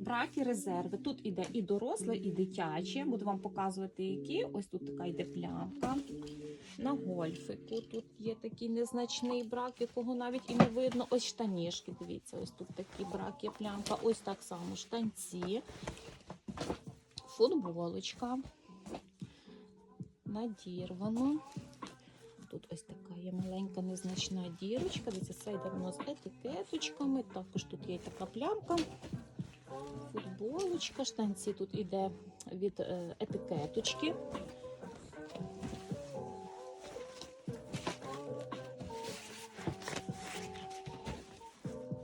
браки, резерви. Тут іде і доросле, і дитяче. Буду вам показувати, які. Ось тут така йде плямка. На гольфику тут є такий незначний брак, якого навіть і не видно. Ось штанішки. Дивіться, ось тут такий брак є плямка. Ось так само штанці, футболочка. Надірвано. Тут ось така є маленька незначна дірочка. Дивіться, це йде воно з етикеточками. Також тут є така плямка. Футболочка, штанці тут іде від е, етикеточки.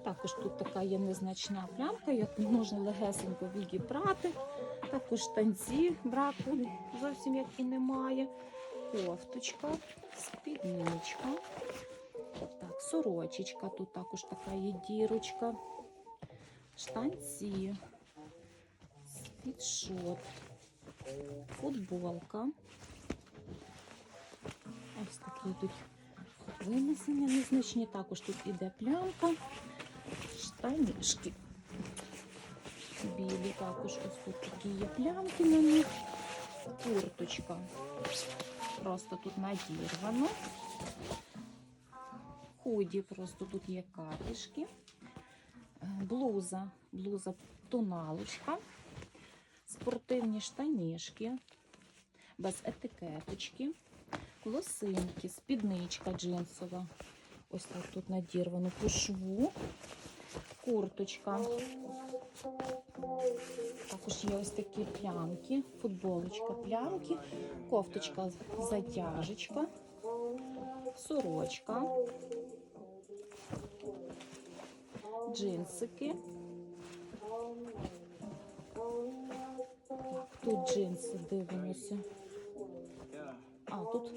Також тут така є незначна плямка, яку можна легесенько відібрати. Також штанці браку зовсім як і немає. Кофточка, спідничка. Так, сорочечка. Тут також така є дірочка. Штанці, світшот, футболка. Ось такі тут винесення незначні. Також тут іде плямка, штанішки. Білі також ось тут такі є плямки на них. Курточка. Просто тут надірвано. Худі, просто тут є катишки. Блуза, блуза тоналочка. Спортивні штанішки. Без етикеточки. Лосинки, спідничка джинсова. Ось так тут надірвано по шву. Курточка. Також є ось такі плямки, футболочка, плямки, кофточка, затяжечка, сорочка, джинсики. Тут джинси дивимося. А, тут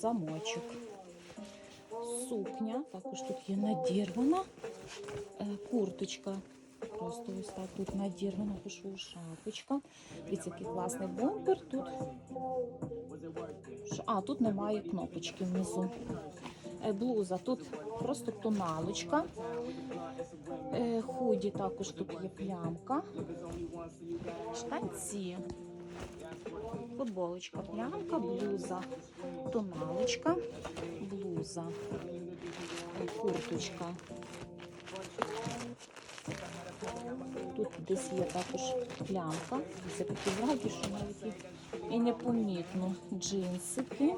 замочок. Сукня, також тут є надірвана. Е, Курточка. Просто ось так тут надірвана пишу шапочка. Дивіться, який класний бомбер. Тут а, тут немає кнопочки внизу. Е, Блуза, тут просто тоналочка. Е, Худі також тут є плямка. Штанці. Футболочка, плямка, блуза, тоналочка, блуза, курточка. Тут десь є також плямка. Це такі враги, що навіть і непомітно. Джинсики,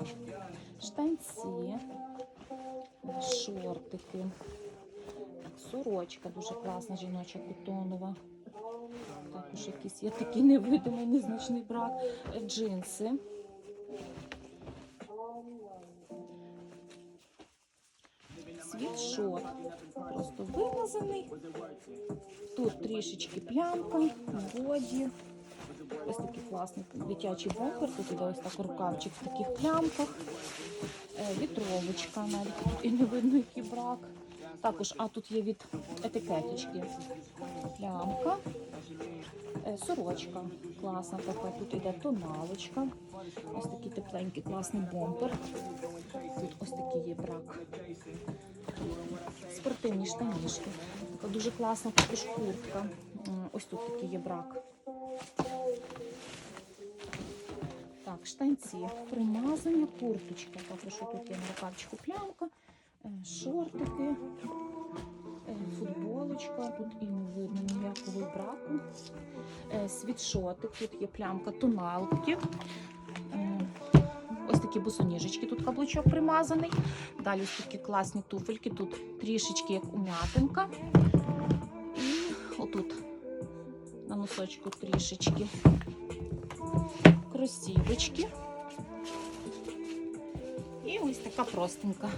штанці, шортики. Так, сорочка дуже класна, жіноча котонова. Також якийсь є такий невидимий, незначний брак. Джинси. Світшот. Просто вимазаний. Тут трішечки плямка, боді. Ось такий класний дитячий бомбер. Тут іде ось так рукавчик в таких плямках. Е, Вітровочка навіть тут і не видно, який брак. Також, а тут є від етикеточки плямка. Е, Сорочка класна така. Тут іде тоналочка. Ось такий тепленький класний бомбер. Тут ось такий є брак. Спортивні штанішки. Така дуже класна також куртка. Ось тут такий є брак. Так, штанці, примазання, курточка. Також тут є на рукавчику плямка, е, шортики, е, футболочка. Тут і не видно ніякого браку. Е, Світшотик, тут є плямка, тоналки. Ось такі босоніжечки, тут каблучок примазаний. Далі ось такі класні туфельки, тут трішечки як ум'ятинка. І отут на носочку трішечки кросівочки. І ось така простенька